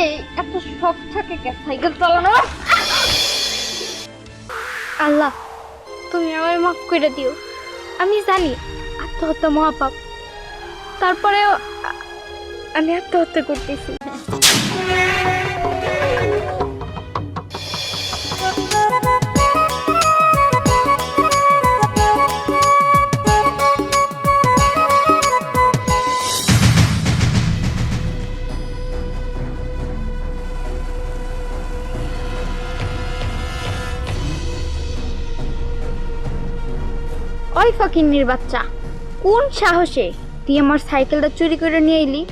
তাইলে এত শখ থাকে কে? সাইকেল চালানো আল্লাহ, তুমি আমার মাফ করে দিও। আমি জানি আত্মহত্যা মহাপাপ। তারপরেও আমি আত্মহত্যা করতেছি। ওই ফকিন্নির বাচ্চা। কোন সাহসে তুই আমার সাইকেলটা চুরি করে নিয়ে এলি?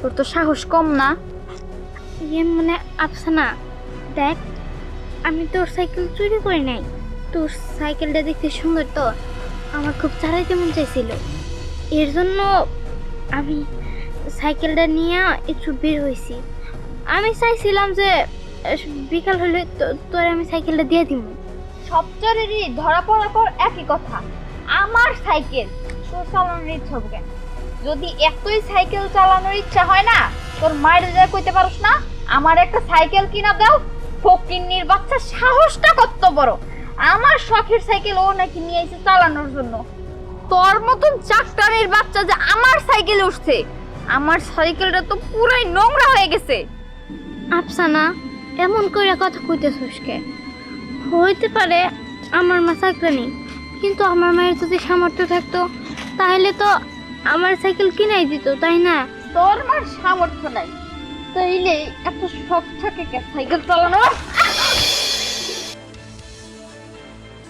তোর তো সাহস কম না। ইয়ে মানে আফসানা, দেখ, আমি তোর সাইকেল চুরি করে নাই। তোর সাইকেলটা দেখতে সুন্দর তো। আমার খুব চালাইতে মন চাইছিল। এর জন্য আমি সাইকেলটা নিয়ে একটু বের হয়েছি। আমি চাইছিলাম যে বিকাল হলে তোরে আমি সাইকেলটা দিয়ে দিব সব চোরেরই ধরা পড়ার পর একই কথা। আমার সাইকেল তোর চালানোর ইচ্ছা হবে কেন? যদি এতই সাইকেল চালানোর ইচ্ছা হয় না, তোর মায়ের যা কইতে পারস না, আমার একটা সাইকেল কিনা দাও, ফকিন্নির বাচ্চা সাহসটা কত বড়। আমার শখের সাইকেল ও নাকি নিয়ে এসে চালানোর জন্য। তোর মতন চাকটানির বাচ্চা যে আমার সাইকেলে উঠছে, আমার সাইকেলটা তো পুরাই নোংরা হয়ে গেছে। আফসানা, এমন করে কথা কইতেছিস কে? হইতে পারে আমার মা নেই কিন্তু আমার মায়ের যদি সামর্থ্য থাকতো তাহলে তো আমার সাইকেল কিনাই দিত তাই না? তোর মার সামর্থ্য নাই। তাইলে এত শখ থাকে কে সাইকেল চালানো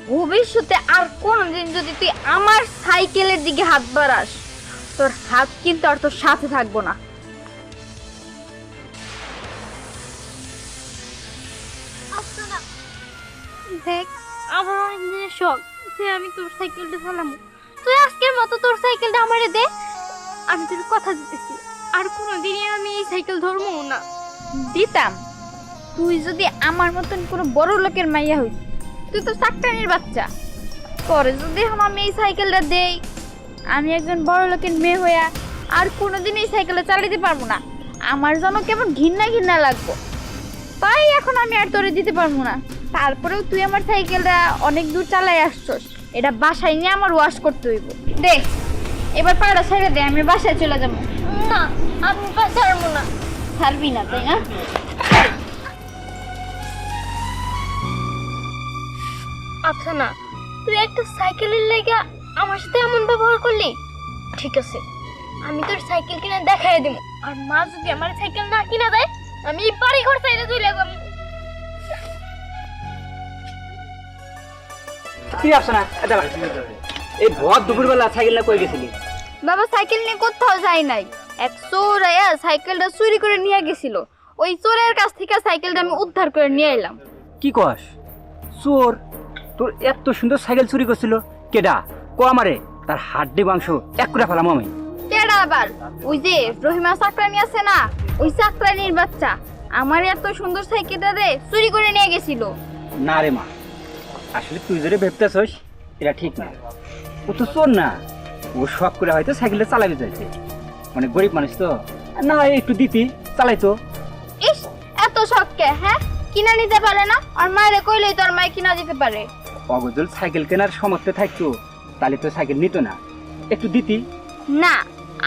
ভবিষ্যতে আর কোনদিন যদি তুই আমার সাইকেলের দিকে হাত বাড়াস তোর হাত কিন্তু আর তোর সাথে থাকব না। দেখ আমার অনেক দিনের শখ। যে আমি তোর সাইকেলটা চালামু। তুই আজকের মতো তোর সাইকেলটা আমারে দে। আমি তোর কথা দিতেছি, আর কোনোদিনই আমি এই সাইকেল ধরবো না। দিতাম। তুই যদি আমার মতন কোনো বড় লোকের মাইয়া হইস, তুই তো চাকটানির বাচ্চা। পরে যদি আমি এই সাইকেলটা দেই, আমি একজন বড় লোকের মেয়ে হইয়া আর কোনোদিন এই সাইকেলটা চালাতে পারব না। আমার জন্য কেমন ঘৃণা ঘৃণা লাগবো। তাই এখন আমি আর তোরে দিতে পারব না। তারপরেও তুই আমার সাইকেলটা অনেক দূর চালাই আসছস। এটা বাসায় নিয়ে আমার ওয়াশ করতে হইব। দেখ এবার পাড়া ছেড়ে দে আমি বাসায় চলে যাব। না আমি পারব না। ছাড়বি না তাই না? আচ্ছা না তুই একটা সাইকেলের লেগে আমার সাথে এমন ব্যবহার করলি? ঠিক আছে আমি তোর সাইকেল কিনে দেখাই দিব। আর মা যদি আমার সাইকেল না কিনে দেয় আমি বাড়ি ঘর সাইডে চলে যাব। কি আসছে না এটা এই ভর দুপুরবেলা সাইকেলটা কই গেছিলি? বাবা সাইকেল নিয়ে কোথাও যায় নাই। এক চোর আয়া সাইকেলটা চুরি করে নিয়ে গেছিল। ওই চোরের কাছ থেকে সাইকেলটা আমি উদ্ধার করে নিয়ে এলাম। কি কস? চোর? তোর এত সুন্দর সাইকেল চুরি করছিল। কেডা? ক আমারে? তার হাড্ডি মাংস এক করে ফেলাম আমি। কেডা আবার? ওই যে রহিমা চাকরানি আছে না? ওই চাকরানির বাচ্চা। আমার এত সুন্দর সাইকেলটা রে চুরি করে নিয়ে গেছিল। না রে মা আসলে তুই যদি ভেবতেছস এটা ঠিক না। ও তো চোর না। ও শখ করে হয়তো সাইকেলটা চালাবে চাইছে মানে গরিব মানুষ তো। না হয় একটু দিতি চালাইতো। ইস এত শখকে হ্যাঁ? কিনা নিতে পারে না? আর মায়েরে কইলেই তোর মায়ে কিনা দিতে পারে। অগজল সাইকেল কেনার সমর্থ থাকতো তাহলে তো সাইকেল নিত না। একটু দিতি। না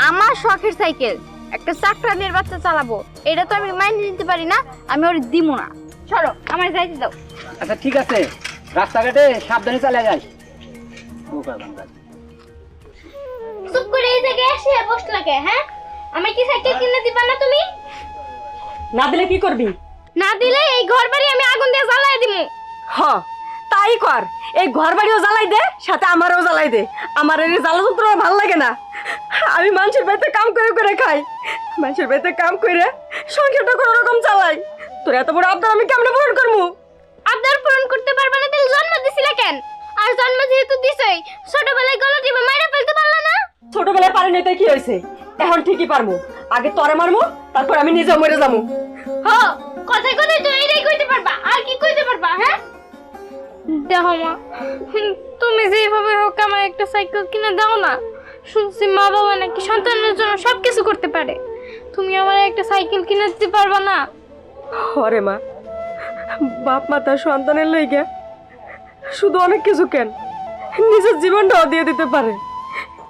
আমার শখের সাইকেল। একটা চাকরানির বাচ্চা চালাবো। এটা তো আমি মাইনে নিতে পারি না আমি ওর দিমু না। সরো আমার যাইতে দাও। আচ্ছা ঠিক আছে। রাস্তাঘাটে সাবধানে চালিয়ে যাস বোকা বাঙ্গাল। চুপ করে এই জায়গায় এসে বসলা কে হ্যাঁ? আমাকে কি সাইকেল কিনে দিবা না তুমি? না দিলে কি করবি? না দিলে এই ঘর বাড়ি আমি আগুন দিয়ে জ্বালাই দিমু। হ তাই কর। এই ঘর বাড়িও জ্বালাই দে সাথে আমারও জ্বালাই দে। আমার এই জ্বালা যন্ত্র ভালো লাগে না। আমি মানুষের বাড়িতে কাম করে করে খাই। মানুষের বাড়িতে কাম করে সংসারটা কোনো রকম চালাই। তোর এত বড় আবদার আমি কেমনে পূরণ করব? আবদার পূরণ করতে পারবে দিছিলা কেন? আর জন্ম যেহেতু দিছই ছোটবেলায় গলা টিপে মাইরা ফেলতে পারলা না? ছোটবেলায় পারি নাই তাই কি হয়েছে? এখন ঠিকই পারব। আগে তরে মারমু তারপর আমি নিজে মরে যাব। হ কথায় কথায় তো এইটাই কইতে পারবা। আর কি কইতে পারবা হ্যাঁ? দেখো মা তুমি যেভাবে হোক আমার একটা সাইকেল কিনে দাও না। শুনছি মা বাবা নাকি সন্তানের জন্য সব কিছু করতে পারে। তুমি আমার একটা সাইকেল কিনে দিতে পারবা না। হরে মা বাপ মা তার সন্তানের লইগে। শুধু অনেক কিছু কেন? নিজের জীবনটাও দিয়ে দিতে পারে।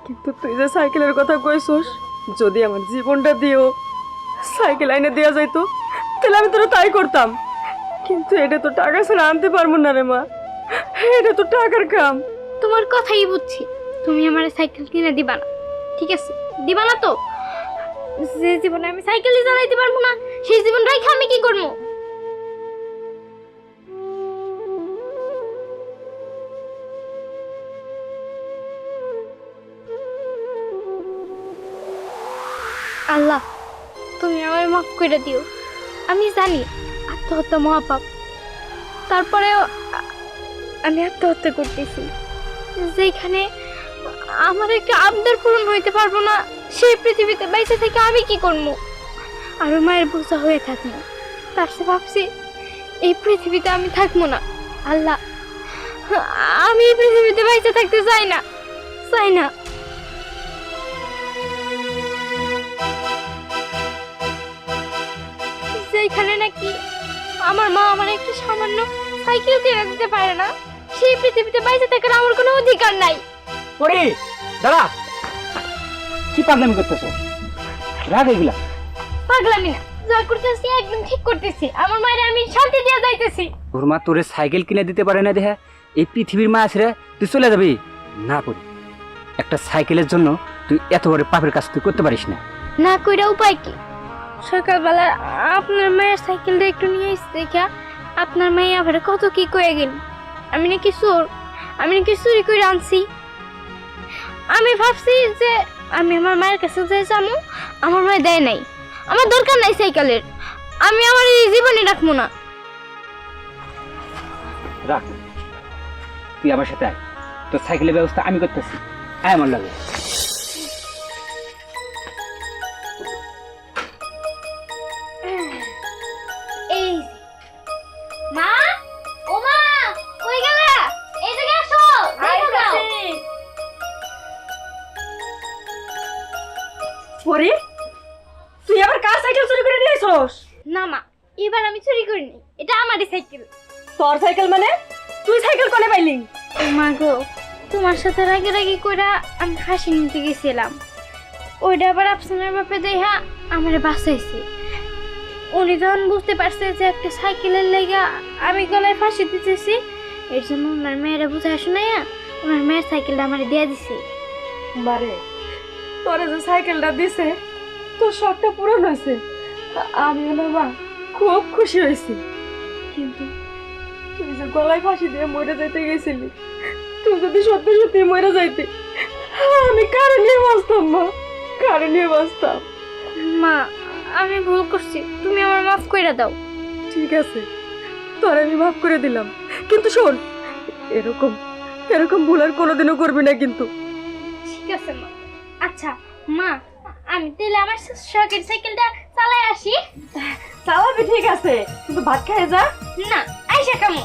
কিন্তু তুই যে সাইকেলের কথা কইছস, যদি আমার জীবনটা দিও, সাইকেল আইনে দেওয়া যাইতো, তাহলে আমি তোরা তাই করতাম। কিন্তু এটা তো টাকা ছাড়া আনতে পারব না রে মা। এটা তো টাকার কাম। তোমার কথাই বুঝছি। তুমি আমার সাইকেল কিনে দিবা না। ঠিক আছে? দিবা না তো? যে জীবনে আমি সাইকেলই চালাইতে পারব না, সেই জীবন রেখে আমি কি করব? আল্লাহ, তুমি আমায় মাফ করে দিও। আমি জানি আত্মহত্যা মহাপাপ। তারপরেও আমি আত্মহত্যা করতেছি। যেখানে আমার একটা আবদার পূরণ হইতে পারব না, সেই পৃথিবীতে বাইসে থেকে আমি কি করব? আর মায়ের বোঝা হয়ে থাকব তার সে ভাবছি, এই পৃথিবীতে আমি থাকব না। আল্লাহ, আমি এই পৃথিবীতে বাইসে থাকতে চাই না। চাই না। যেখানে নাকি আমার মা আমার একটা সামান্য সাইকেল কিনে দিতে পারে না। সেই পৃথিবীতে থাকার আমার কোনো অধিকার নাই। পরে দাঁড়া। কি পাগলামি করতেছ? রাগ এগুলা পাগলামি না যা করতেছি একদম ঠিক করতেছি। আমার মায়ের আমি শান্তি দিয়ে যাইতেছি। তোর মা তোরে সাইকেল কিনে দিতে পারে না দেখা এই পৃথিবীর মা আছে রে তুই চলে যাবি। না পড়ি একটা সাইকেলের জন্য তুই এত বড় পাপের কাজ তুই করতে পারিস না। না কইরা উপায় কি? সকালবেলা আপনার মায়ের সাইকেলটা একটু নিয়ে এসে দেখা। আপনার মায়ে আবার কত কি কয়ে গেল? আমি নাকি চোর। আমি নাকি চুরি করে আনছি। আমি ভাবছি যে আমি আমার মায়ের কাছে যে যাব, আমার মায়ে দেয় নাই। আমার দরকার নাই সাইকেলের। আমি আমার এই জীবনে রাখব না। রাখ। তুই আমার সাথে আয়। তোর সাইকেলের ব্যবস্থা আমি করতেছি। আয় আমার লাগে। তোর সাইকেল মানে? তুই সাইকেল কোনে পাইলি? মা গো তোমার সাথে রাগে রাগি কইরা আমি হাসি নিতে গেছিলাম। ওইটা আবার আফসানের বাপে দেখা আমার বাঁচাইছে। উনি যখন বুঝতে পারছে যে একটা সাইকেলের লেগে আমি গলায় ফাঁসি দিতেছি এর জন্য ওনার মেয়েরা বুঝায় শোনাইয়া ওনার মেয়ের সাইকেলটা আমার দিয়ে দিছে। বারে তোরে যে সাইকেলটা দিছে তোর শখটা পূরণ হয়েছে। আমি না মা খুব খুশি হয়েছি। কিন্তু তুই যে গলায় ফাঁসি দিয়ে মরে যাইতে গেছিলি। তুই যদি সত্যি সত্যি মরে যাইতি আমি কারে নিয়ে বাঁচতাম মা? কারে নিয়ে বাঁচতাম? মা আমি ভুল করছি। তুমি আমার মাফ করে দাও। ঠিক আছে তোর আমি মাফ করে দিলাম। কিন্তু শোন এরকম এরকম ভুল আর কোনোদিনও করবি না কিন্তু। ঠিক আছে মা। আচ্ছা মা আমি তাহলে আমার শখের সাইকেলটা চালাই আসি। চালাবি ঠিক আছে কিন্তু ভাত খাই যা। না আইসা কামো